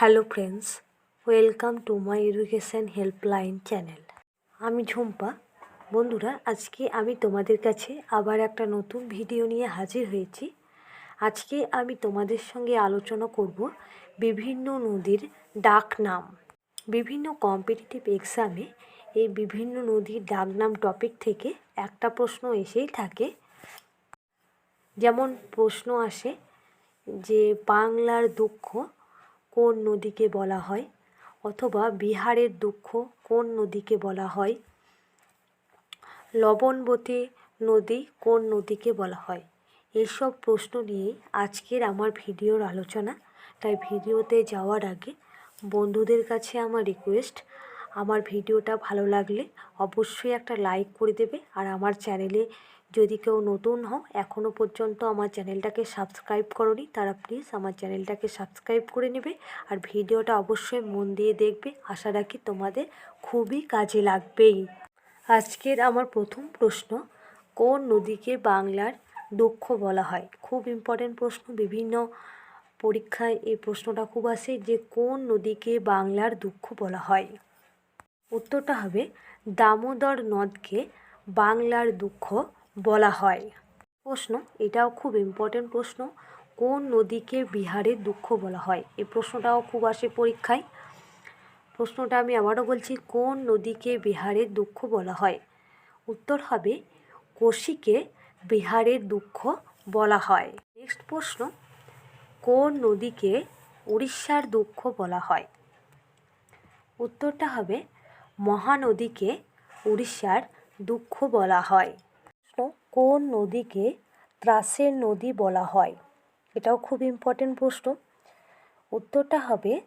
Hello friends welcome to my education helpline channel আমি ঝুম্পা। বন্ধুরা, আজকে আমি তোমাদের কাছে আবার একটা নতুন ভিডিও নিয়ে হাজির হয়েছি। আজকে আমি তোমাদের সঙ্গে আলোচনা করব বিভিন্ন নদীর ডাক নাম। বিভিন্ন কম্পিটিটিভ এক্সামে এই বিভিন্ন নদীর ডাক নাম টপিক থেকে একটা প্রশ্ন এসেই থাকে। যেমন প্রশ্ন আসে যে, বাংলার দুঃখ কোন নদীকে বলা হয়? অথবা বিহারের দুঃখ কোন নদীকে বলা হয়? লবণবতী নদী কোন নদীকে বলা হয়? এইসব প্রশ্ন নিয়েই আজকের আমার ভিডিওর আলোচনা। তাই ভিডিওতে যাওয়ার আগে বন্ধুদের কাছে আমার রিকোয়েস্ট আমার ভিডিওটা ভালো লাগলে অবশ্যই একটা লাইক করে দেবে আর আমার চ্যানেলে যদি কেউ নতুন হও এখনও পর্যন্ত আমার চ্যানেলটাকে সাবস্ক্রাইব করনি, তারা প্লিজ আমার চ্যানেলটাকে সাবস্ক্রাইব করে নেবে। আর ভিডিওটা অবশ্যই মন দিয়ে দেখবে। আশা রাখি তোমাদের খুবই কাজে লাগবেই। আজকের আমার প্রথম প্রশ্ন, কোন নদীকে বাংলার দক্ষ বলা হয়? খুব ইম্পর্টেন্ট প্রশ্ন। বিভিন্ন পরীক্ষায় এই প্রশ্নটা খুব আসে যে, কোন নদীকে বাংলার দুঃখ বলা হয়? উত্তরটা হবে, দামোদর নদকে বাংলার দুঃখ বলা হয়। প্রশ্ন, এটাও খুব ইম্পর্টেন্ট প্রশ্ন, কোন নদীকে বিহারের দুঃখ বলা হয়? এই প্রশ্নটাও খুব আসে পরীক্ষায়। প্রশ্নটা আমি আবারও বলছি, কোন নদীকে বিহারের দুঃখ বলা হয়? উত্তর হবে, কোশিকে বিহারের দুঃখ বলা হয়। নেক্সট প্রশ্ন, কোন নদীকে উড়িষ্যার দুঃখ বলা হয়? উত্তরটা হবে, মহানদীকে উড়িষ্যার দুঃখ বলা হয়। কোন নদীকে ত্রাসের নদী বলা হয়? এটাও খুব ইম্পর্টেন্ট প্রশ্ন। উত্তরটা হবে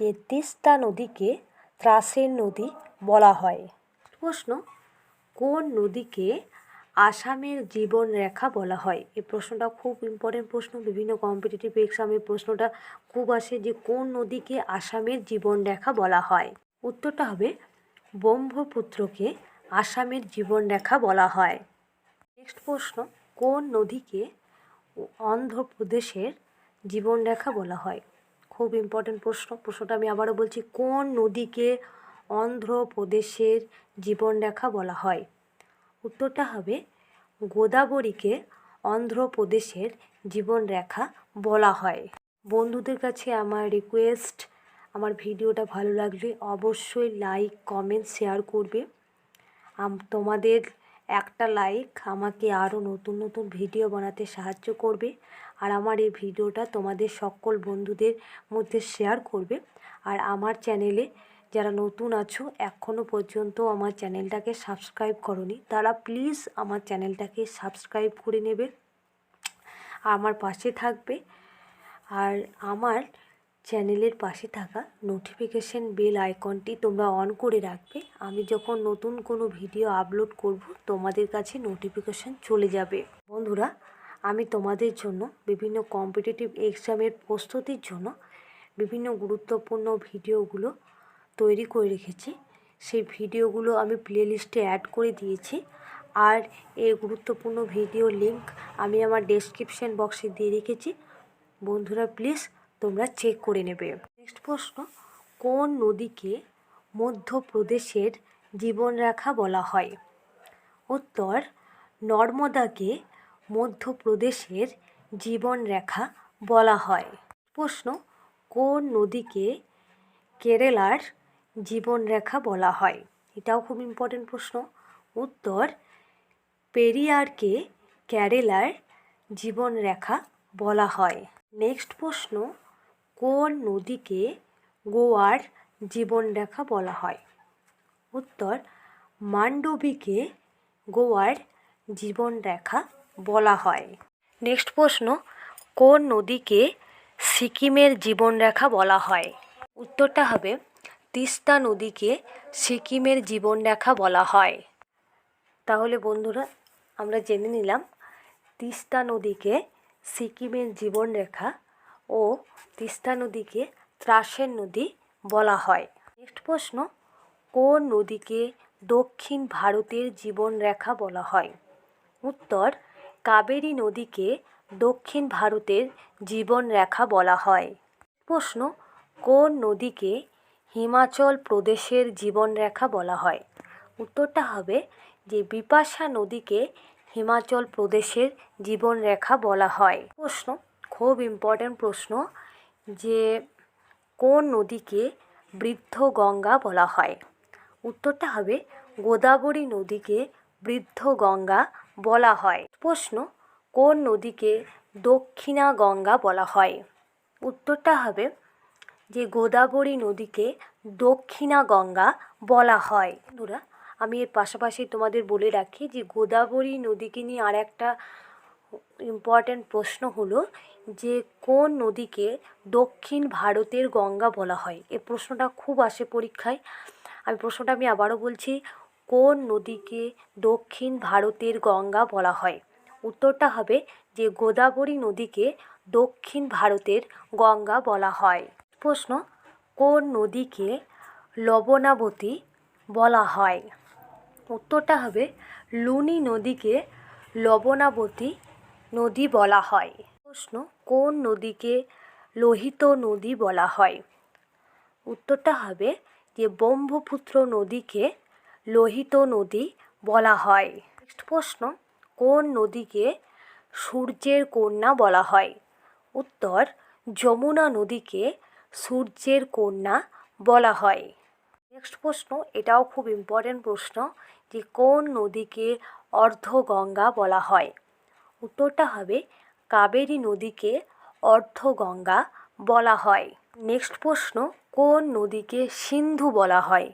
যে তিস্তা নদীকে ত্রাসের নদী বলা হয়। প্রশ্ন, কোন নদীকে আসামের জীবন রেখা বলা হয়? এই প্রশ্নটা খুব ইম্পর্টেন্ট প্রশ্ন। বিভিন্ন কম্পিটিটিভ এক্সামে প্রশ্নটা খুব আসে যে কোন নদীকে আসামের জীবন রেখা বলা হয়? উত্তরটা হবে, ব্রহ্মপুত্রকে আসামের জীবন রেখা বলা হয়। নেক্সট প্রশ্ন, কোন নদীকে অন্ধ্রপ্রদেশের জীবনরেখা বলা হয়? খুব ইম্পর্টেন্ট প্রশ্ন। প্রশ্নটা আমি আবারও বলছি, কোন নদীকে অন্ধ্রপ্রদেশের জীবনরেখা বলা হয়? উত্তরটা হবে গোদাবরীকে অন্ধ্রপ্রদেশের জীবনরেখা বলা হয়। বন্ধুদের কাছে আমার রিকোয়েস্ট আমার ভিডিওটা ভালো লাগলে অবশ্যই লাইক কমেন্ট শেয়ার করবে। তোমাদের একটা লাইক আমাকে আরও নতুন নতুন ভিডিও বানাতে সাহায্য করবে। আর আমার এই ভিডিওটা তোমাদের সকল বন্ধুদের মধ্যে শেয়ার করবে। আর আমার চ্যানেলে যারা নতুন আছো এখনও পর্যন্ত আমার চ্যানেলটাকে সাবস্ক্রাইব করনি, তারা প্লিজ আমার চ্যানেলটাকে সাবস্ক্রাইব করে নেবে। আমার পাশে থাকবে। আর আমার চ্যানেলের পাশে থাকা নোটিফিকেশান বেল আইকনটি তোমরা অন করে রাখবে। আমি যখন নতুন কোনো ভিডিও আপলোড করব, তোমাদের কাছে নোটিফিকেশান চলে যাবে। বন্ধুরা, আমি তোমাদের জন্য বিভিন্ন কম্পিটিটিভ এক্সামের প্রস্তুতির জন্য বিভিন্ন গুরুত্বপূর্ণ ভিডিওগুলো তৈরি করে রেখেছি। সেই ভিডিওগুলো আমি প্লেলিস্টে অ্যাড করে দিয়েছি। আর এই গুরুত্বপূর্ণ ভিডিও লিংক আমি আমার ডেসক্রিপশান বক্সে দিয়ে রেখেছি। বন্ধুরা প্লিজ তোমরা চেক করে নেবে। নেক্সট প্রশ্ন, কোন নদীকে মধ্যপ্রদেশের জীবনরেখা বলা হয়? উত্তর, নর্মদাকে মধ্যপ্রদেশের জীবনরেখা বলা হয়। প্রশ্ন, কোন নদীকে কেরালার জীবনরেখা বলা হয়? এটাও খুব ইম্পর্টেন্ট প্রশ্ন। উত্তর, পেরিয়ারকে কেরালার জীবনরেখা বলা হয়। নেক্সট প্রশ্ন কোন নদীকে গোয়ার জীবনরেখা বলা হয়? উত্তর মান্ডবীকে গোয়ার জীবনরেখা বলা হয়। নেক্সট প্রশ্ন, কোন নদীকে সিকিমের জীবনরেখা বলা হয়? উত্তরটা হবে, তিস্তা নদীকে সিকিমের জীবনরেখা বলা হয়। তাহলে বন্ধুরা, আমরা জেনে নিলাম, তিস্তা নদীকে সিকিমের জীবনরেখা ও তিস্তা নদীকে ত্রাসের নদী বলা হয়। নেক্সট প্রশ্ন, কোন নদীকে দক্ষিণ ভারতের জীবনরেখা বলা হয়? উত্তর, কাবেরী নদীকে দক্ষিণ ভারতের জীবনরেখা বলা হয়। প্রশ্ন, কোন নদীকে হিমাচল প্রদেশের জীবনরেখা বলা হয়? উত্তরটা হবে যে বিপাশা নদীকে হিমাচল প্রদেশের জীবনরেখা বলা হয়। প্রশ্ন খুব ইম্পর্ট্যান্ট প্রশ্ন যে কোন নদীকে বৃদ্ধ গঙ্গা বলা হয়? উত্তরটা হবে গোদাবরী নদীকে বৃদ্ধ গঙ্গা বলা হয়। প্রশ্ন, কোন নদীকে দক্ষিণা গঙ্গা বলা হয়? উত্তরটা হবে যে গোদাবরী নদীকে দক্ষিণা গঙ্গা বলা হয়। বন্ধুরা, আমি এর পাশাপাশি তোমাদের বলে রাখি যে গোদাবরী নদীকে নিয়ে আর একটা ইম্পর্ট্যান্ট প্রশ্ন হলো যে কোন নদীকে দক্ষিণ ভারতের গঙ্গা বলা হয়? এ প্রশ্নটা খুব আসে পরীক্ষায়। আমি প্রশ্নটা আমি আবারও বলছি, কোন নদীকে দক্ষিণ ভারতের গঙ্গা বলা হয়? উত্তরটা হবে যে গোদাবরী নদীকে দক্ষিণ ভারতের গঙ্গা বলা হয়। প্রশ্ন, কোন নদীকে লবণাবতী বলা হয়? উত্তরটা হবে, লুনি নদীকে লবণাবতী নদী বলা হয়। প্রশ্ন, কোন নদীকে লোহিত নদী বলা হয়? উত্তরটা হবে যে ব্রহ্মপুত্র নদীকে লোহিত নদী বলা হয়। নেক্সট প্রশ্ন, কোন নদীকে সূর্যের কন্যা বলা হয়? উত্তর, যমুনা নদীকে সূর্যের কন্যা বলা হয়। নেক্সট প্রশ্ন, এটাও খুব ইম্পর্টেন্ট প্রশ্ন যে কোন নদীকে অর্ধগঙ্গা বলা হয়? উত্তরটা হবে কাবেরী নদীকে অর্ধগঙ্গা বলা হয়। নেক্সট প্রশ্ন, কোন নদীকে সিন্ধু বলা হয়?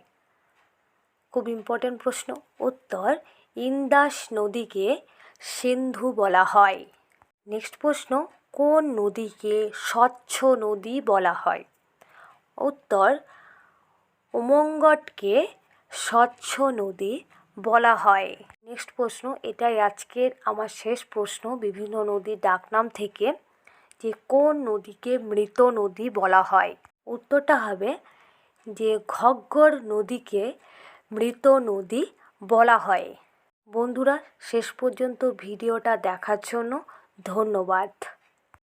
খুব ইম্পর্ট্যান্ট প্রশ্ন। উত্তর, ইন্দাস নদীকে সিন্ধু বলা হয়। নেক্সট প্রশ্ন, কোন নদীকে স্বচ্ছ নদী বলা হয়? উত্তর, উমঙ্গটকে স্বচ্ছ নদী বলা হয়। নেক্সট প্রশ্ন, এটাই আজকের আমার শেষ প্রশ্ন। বিভিন্ন নদীর ডাকনাম থেকে যে কোন নদীকে মৃত নদী বলা হয়। উত্তরটা হবে যে ঘগ্গর নদীকে মৃত নদী বলা হয়। বন্ধুরা, শেষ পর্যন্ত ভিডিওটা দেখার জন্য ধন্যবাদ।